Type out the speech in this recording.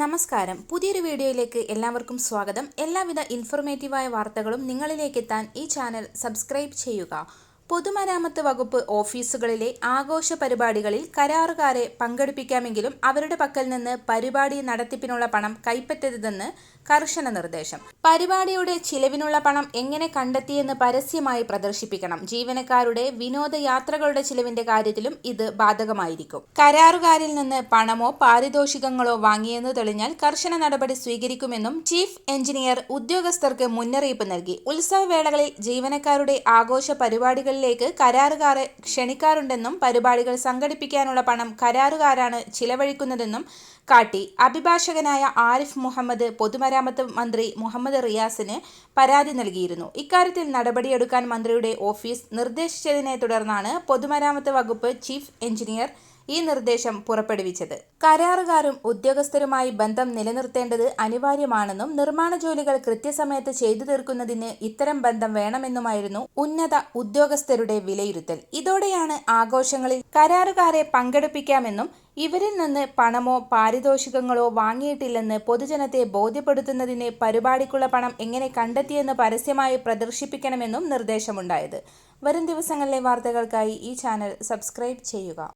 നമസ്കാരം. പുതിയൊരു വീഡിയോയിലേക്ക് എല്ലാവർക്കും സ്വാഗതം. എല്ലാവിധ ഇൻഫോർമേറ്റീവായ വാർത്തകളും നിങ്ങളിലേക്ക് എത്താൻ ഈ ചാനൽ സബ്സ്ക്രൈബ് ചെയ്യുക. പൊതുമരാമത്ത് വകുപ്പ് ഓഫീസുകളിലെ ആഘോഷ പരിപാടികളിൽ കരാറുകാരെ പങ്കെടുപ്പിക്കാമെങ്കിലും അവരുടെ പക്കൽ നിന്ന് പരിപാടി നടത്തിപ്പിനുള്ള പണം കൈപ്പറ്റരുതെന്ന് കർശന നിർദ്ദേശം. പരിപാടിയുടെ ചിലവിനുള്ള പണം എങ്ങനെ കണ്ടെത്തിയെന്ന് പരസ്യമായി പ്രദർശിപ്പിക്കണം. ജീവനക്കാരുടെ വിനോദയാത്രകളുടെ ചിലവിന്റെ കാര്യത്തിലും ഇത് ബാധകമായിരിക്കും. കരാറുകാരിൽ നിന്ന് പണമോ പാരിതോഷികങ്ങളോ വാങ്ങിയെന്ന് തെളിഞ്ഞാൽ കർശന നടപടി സ്വീകരിക്കുമെന്നും ചീഫ് എഞ്ചിനീയർ ഉദ്യോഗസ്ഥർക്ക് മുന്നറിയിപ്പ് നൽകി. ഉത്സവവേളകളിൽ ജീവനക്കാരുടെ ആഘോഷ പരിപാടികളിലേക്ക് കരാറുകാരെ ക്ഷണിക്കാറുണ്ടെന്നും പരിപാടികൾ സംഘടിപ്പിക്കാനുള്ള പണം കരാറുകാരാണ് ചിലവഴിക്കുന്നതെന്നും കാട്ടി. അഭിഭാഷകനായ ആരിഫ് മുഹമ്മദ് പൊതുമരാമത്ത് മന്ത്രി മുഹമ്മദ് റിയാസിന് പരാതി നൽകിയിരുന്നു. ഇക്കാര്യത്തിൽ നടപടിയെടുക്കാൻ മന്ത്രിയുടെ ഓഫീസ് നിർദ്ദേശിച്ചതിനെ തുടർന്നാണ് പൊതുമരാമത്ത് വകുപ്പ് ചീഫ് എഞ്ചിനീയർ ഈ നിർദ്ദേശം പുറപ്പെടുവിച്ചത്. കരാറുകാരും ഉദ്യോഗസ്ഥരുമായി ബന്ധം നിലനിർത്തേണ്ടത് അനിവാര്യമാണെന്നും നിർമ്മാണ ജോലികൾ കൃത്യസമയത്ത് ചെയ്തു തീർക്കുന്നതിന് ഇത്തരം ബന്ധം വേണമെന്നുമായിരുന്നു ഉന്നത ഉദ്യോഗസ്ഥരുടെ വിലയിരുത്തൽ. ഇതോടെയാണ് ആഘോഷങ്ങളിൽ കരാറുകാരെ പങ്കെടുപ്പിക്കാമെന്നും ഇവരിൽ നിന്ന് പണമോ പാരിതോഷികങ്ങളോ വാങ്ങിയിട്ടില്ലെന്ന് പൊതുജനത്തെ ബോധ്യപ്പെടുത്തുന്നതിന് പരിപാടിക്കുള്ള പണം എങ്ങനെ കണ്ടെത്തിയെന്ന് പരസ്യമായി പ്രദർശിപ്പിക്കണമെന്നും നിർദ്ദേശമുണ്ടായത്. വരും ദിവസങ്ങളിലെ വാർത്തകൾക്കായി ഈ ചാനൽ സബ്സ്ക്രൈബ് ചെയ്യുക.